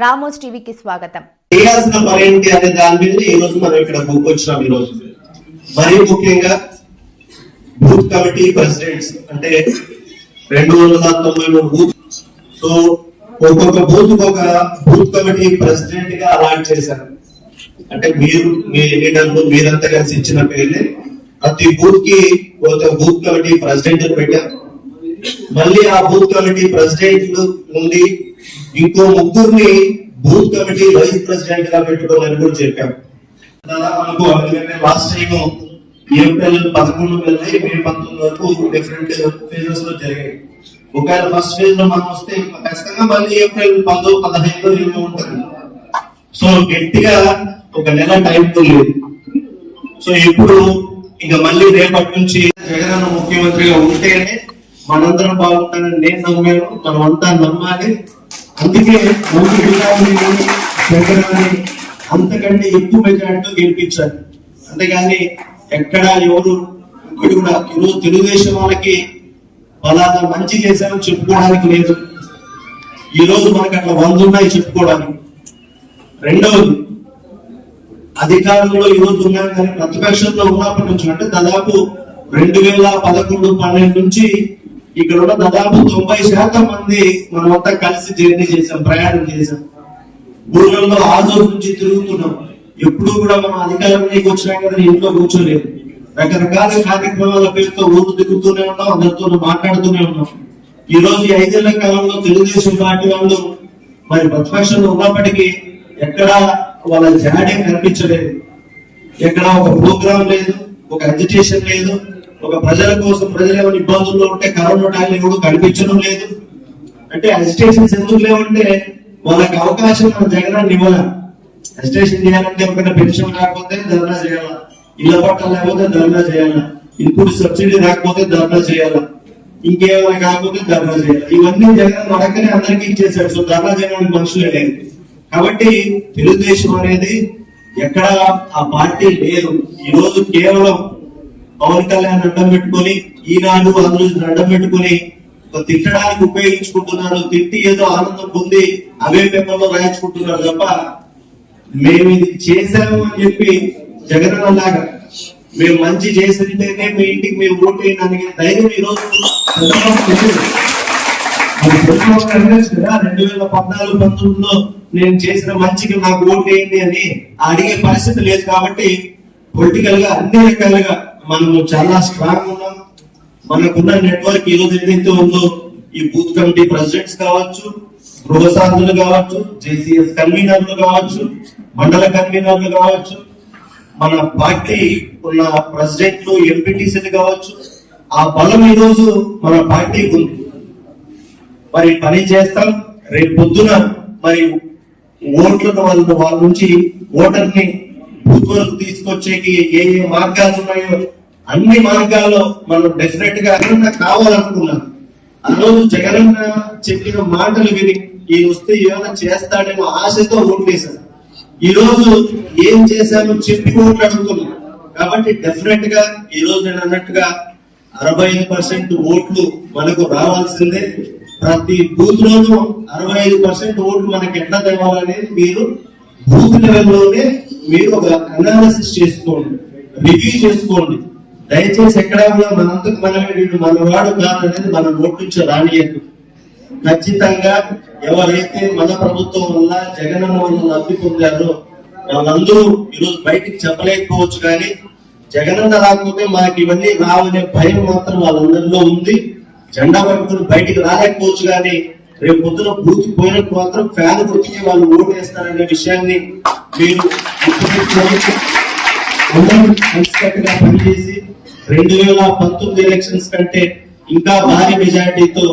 Ramos టీవీకి స్వాగతం. చేయాల్సిన పని ఏంటి అనే దాని మీద ఈ రోజు మనం ఇక్కడ వచ్చినాం ఈ రోజు. మరీ ముఖ్యంగా బూత్ కమిటీ ప్రెసిడెంట్స్ అంటే రెండు వందల తొంభై మూడు బూత్. సో ఒక్కొక్క బూత్ ఒక బూత్ కమిటీ ప్రెసిడెంట్గా అలాట్ చేశారు. అంటే మీరు మీ లీడర్లు మీరంతా కలిసి ఇచ్చిన పేర్లే. ప్రతి బూత్కి ఒక బూత్ కమిటీ ప్రెసిడెంట్ పెట్టారు. మళ్ళీ ఆ బూత్ కమిటీ ప్రెసిడెంట్ నుండి ఇంకో ముగ్గురిని బూత్ కమిటీ వైస్ ప్రెసిడెంట్గా పెట్టుకోవాలని కూడా చెప్పాం. మనకు అందుకనే లాస్ట్ టైం ఏప్రిల్ పదకొండు వెళ్ళి మే పంతొమ్మిది వరకు డిఫరెంట్ ఫేజెస్లో జరిగాయి. ఒకవేళ ఫస్ట్ ఫేజ్లో మనం వస్తే ఖచ్చితంగా మళ్ళీ ఏప్రిల్ పదో పదహైదు ఏమో ఉంటుంది. సో గట్టిగా ఒక నెల టైం లేదు. సో ఇప్పుడు ఇక మళ్ళీ రేపటి నుంచి జగన్ ముఖ్యమంత్రిగా ఉంటేనే మనందరం బాగుంటానని నేను నమ్మాను. మనమంతా అంతా నమ్మాలి. అందుకే మంచి విధానాన్ని శంకరాన్ని అంతకంటే ఎక్కువ మెజార్టీతో గెలిపించారు. అంతేగాని ఎక్కడ ఎవరు ఇంకోటి కూడా ఈరోజు తెలుగుదేశం వాళ్ళకి ఫలానా మంచి చేశామని చెప్పుకోవడానికి లేదు. ఈ రోజు మనకు అట్లా వంద ఉన్నాయి చెప్పుకోవడానికి. రెండవది అధికారంలో ఈ రోజు ఉన్నాం కానీ ప్రతిపక్షంలో ఉన్నప్పటి నుంచి అంటే దాదాపు రెండు వేల పదకొండు పన్నెండు నుంచి ఇక్కడ ఉన్న దాదాపు తొంభై శాతం మంది మనమంతా కలిసి జర్నీ చేసాం ప్రయాణం చేసాం ఊళ్ళలో ఆ నుంచి తిరుగుతున్నాం. ఎప్పుడు కూడా మనం అధికారంలోకి వచ్చినా కదా ఇంట్లో కూర్చోలేదు రకరకాల కార్యక్రమాల పేరుతో ఊరు తిరుగుతూనే ఉన్నాం అందరితో మాట్లాడుతూనే ఉన్నాం. ఈ రోజు ఐదేళ్ళ కాలంలో తెలుగుదేశం పార్టీ వాళ్ళు మరి ప్రతిపక్షంలో ఉన్నప్పటికీ ఎక్కడ వాళ్ళ జాడే కనిపించలేదు. ఎక్కడ ఒక ప్రోగ్రామ్ లేదు ఒక అజిటేషన్ లేదు ఒక ప్రజల కోసం ప్రజలు ఏమైనా ఇబ్బందుల్లో ఉంటే కరోనా టైంలో ఎవరు కనిపించడం లేదు. అంటే అజిటేషన్స్ ఎందుకు లేవంటే వాళ్ళకి అవకాశం మన జగనాన్ని ఇవ్వాల? అజిటేషన్ చేయాలంటే ఎవరికైనా పెన్షన్ రాకపోతే ధర్నా చేయాలా? ఇళ్ళ పట్టాలు లేకపోతే ధర్నా చేయాలా? ఇన్పుట్ సబ్సిడీ రాకపోతే ధర్నా చేయాలా? ఇంకేమైనా కాకపోతే ధర్నా చేయాలి? ఇవన్నీ జగన్ మనకనే అందరికీ ఇచ్చేసాడు సో ధర్నా చేయడానికి మనుషులే లేదు కాబట్టి తెలుగుదేశం అనేది ఎక్కడ ఆ పార్టీ లేదు. ఈ రోజు కేవలం పవన్ కళ్యాణ్ అడ్డం పెట్టుకొని ఈనాడు అందరూ అడ్డం పెట్టుకొని తిట్టడానికి ఉపయోగించుకుంటున్నారు తిట్టి ఏదో ఆనందం పొంది అవే పేపర్లో రాయించుకుంటున్నారు తప్ప మేము ఇది చేశాము అని చెప్పి జగన్ లాగా మేము మంచి చేసింటేనే మీ ఇంటికి మేము ఓటు వేయడానికి ధైర్యం ఈ రోజు రెండు వేల పద్నాలుగు పంతొమ్మిదిలో నేను చేసిన మంచికి నాకు ఓటు వేయండి అని అడిగే పరిస్థితి లేదు కాబట్టి పొలిటికల్గా అన్ని రకాలుగా మనము చాలా స్ట్రాంగ్ ఉన్నాం. మనకున్న నెట్వర్క్ ఈ రోజు ఏదైతే ఉందో ఈ బూత్ కమిటీ ప్రెసిడెంట్స్ కావచ్చు గృహసాధులు కావచ్చు జేసీఎస్ కన్వీనర్లు కావచ్చు మండల కన్వీనర్లు కావచ్చు మన పార్టీ ఉన్న ప్రెసిడెంట్లు ఎంపీటీసీలు కావచ్చు ఆ బలం ఈ రోజు మన పార్టీకి ఉంది. మరి పని చేస్తాం రేపు పొద్దున మరి ఓట్లను వాళ్ళ వాళ్ళ నుంచి ఓటర్ని బూత్ వరకు తీసుకొచ్చేకి ఏ ఏ మార్గాలు ఉన్నాయో అన్ని మార్గాల్లో మనం డెఫినెట్గా ఏమన్నా కావాలనుకున్నాను ఆ రోజు జగనన్న చెప్పిన మాటలు విని ఈ వస్తే ఏమైనా చేస్తాడేమో ఆశతో ఓట్లేశాను ఈ రోజు ఏం చేశామో చెప్పి ఓట్లు అడుగుతున్నాను కాబట్టి డెఫినెట్గా ఈ రోజు నేను అన్నట్టుగా అరవై ఐదు పర్సెంట్ ఓట్లు మనకు రావాల్సిందే. ప్రతి బూత్ లోనూ అరవై ఐదు పర్సెంట్ ఓట్లు మనకి ఎట్లా తేవాలనేది మీరు బూత్ లెవెల్లోనే మీరు ఒక అనాలిసిస్ చేసుకోండి రివ్యూ చేసుకోండి. దయచేసి ఎక్కడా కూడా మనంతకు మనమే వీడు మనవాడు కాదు అనేది మన నోటి నుంచి రానియద్దు. ఖచ్చితంగా ఎవరైతే మన ప్రభుత్వం వల్ల జగనన్న వల్ల లబ్ధి పొందారో వాళ్ళందరూ ఈరోజు బయటికి చెప్పలేకపోవచ్చు కానీ జగనన్న రాకపోతే మాకు ఇవన్నీ రావనే భయం మాత్రం వాళ్ళందరిలో ఉంది. జెండా పట్టుకుని బయటికి రాలేకపోవచ్చు కానీ రేపు పొద్దున పూర్తి పోయినట్టు మాత్రం ఫ్యాన్ గుర్తికి వాళ్ళు ఓటు వేస్తారనే విషయాన్ని మీరు అందరూ కలిసికట్టుగా పనిచేసి రెండు వేల పంతొమ్మిది ఎలక్షన్స్ కంటే ఇంకా భారీ మెజారిటీతో